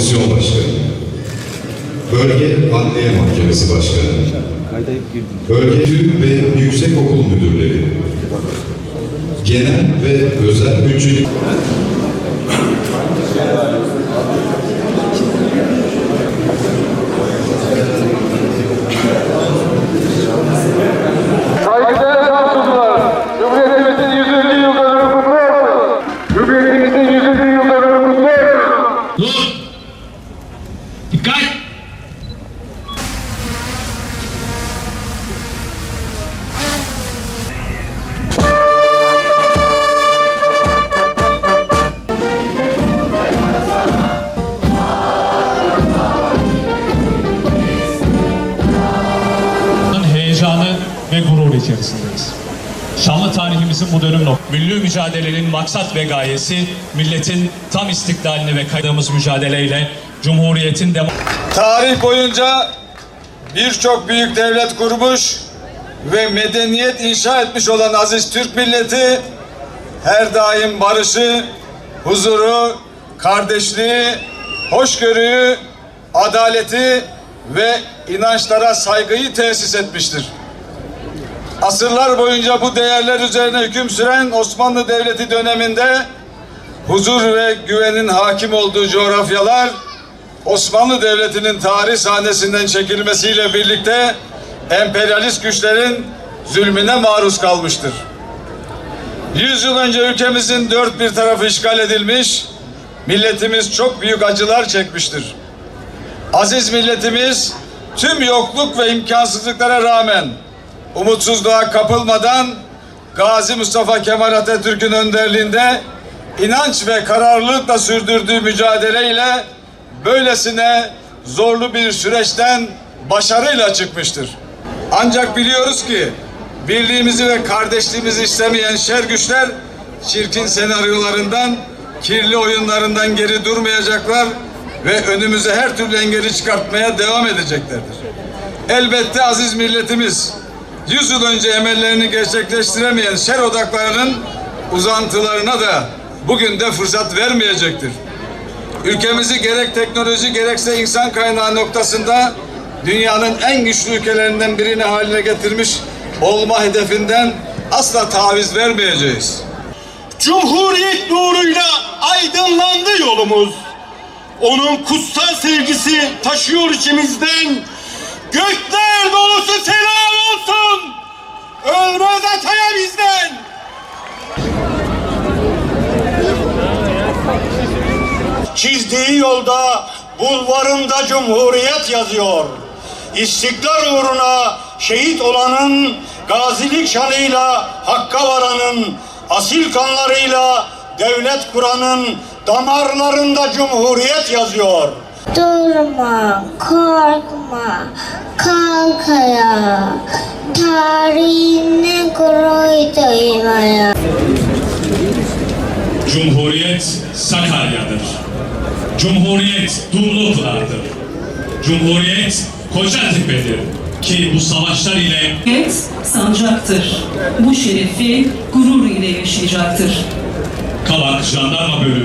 Komisyon Başkanı, Bölge Adliye Mahkemesi Başkanı, Bölge Tüm ve Yüksekokul Müdürleri, Genel ve Özel Bütçelik ve gurur içerisindeyiz. Şanlı tarihimizin bu dönüm noktası. Milli mücadelenin maksat ve gayesi milletin tam istiklaline ve kaydığımız mücadeleyle Cumhuriyet'in dem Tarih boyunca birçok büyük devlet kurmuş ve medeniyet inşa etmiş olan aziz Türk milleti her daim barışı, huzuru, kardeşliği, hoşgörüyü, adaleti ve inançlara saygıyı tesis etmiştir. Asırlar boyunca bu değerler üzerine hüküm süren Osmanlı Devleti döneminde huzur ve güvenin hakim olduğu coğrafyalar Osmanlı Devleti'nin tarih sahnesinden çekilmesiyle birlikte emperyalist güçlerin zulmüne maruz kalmıştır. Yüz yıl önce ülkemizin dört bir tarafı işgal edilmiş, milletimiz çok büyük acılar çekmiştir. Aziz milletimiz tüm yokluk ve imkansızlıklara rağmen umutsuzluğa kapılmadan Gazi Mustafa Kemal Atatürk'ün önderliğinde inanç ve kararlılıkla sürdürdüğü mücadeleyle böylesine zorlu bir süreçten başarıyla çıkmıştır. Ancak biliyoruz ki birliğimizi ve kardeşliğimizi istemeyen şer güçler çirkin senaryolarından, kirli oyunlarından geri durmayacaklar ve önümüze her türlü engeli çıkartmaya devam edeceklerdir. Elbette aziz milletimiz, yüz yıl önce emellerini gerçekleştiremeyen şer odaklarının uzantılarına da bugün de fırsat vermeyecektir. Ülkemizi gerek teknoloji gerekse insan kaynağı noktasında dünyanın en güçlü ülkelerinden birini haline getirmiş olma hedefinden asla taviz vermeyeceğiz. Cumhuriyet nuruyla aydınlandı yolumuz. Onun kutsal sevgisi taşıyor içimizden. Gökler dolusu selam olsun. Ölmez ataya bizden. Çizdiği yolda bulvarında Cumhuriyet yazıyor. İstiklal uğruna şehit olanın, gazilik şanıyla hakka varanın, asil kanlarıyla devlet kuranın damarlarında Cumhuriyet yazıyor. Durma, korkma, kalk ayağa. Tarihine gurur duymaya. Cumhuriyet Sakarya'dır. Cumhuriyet Dumlupınar'dır. Cumhuriyet Kocatepe'dir. Ki bu savaşlar ile Cumhuriyet sancaktır. Bu şerefi gurur ile yaşayacaktır. Kavak Jandarma Bölümü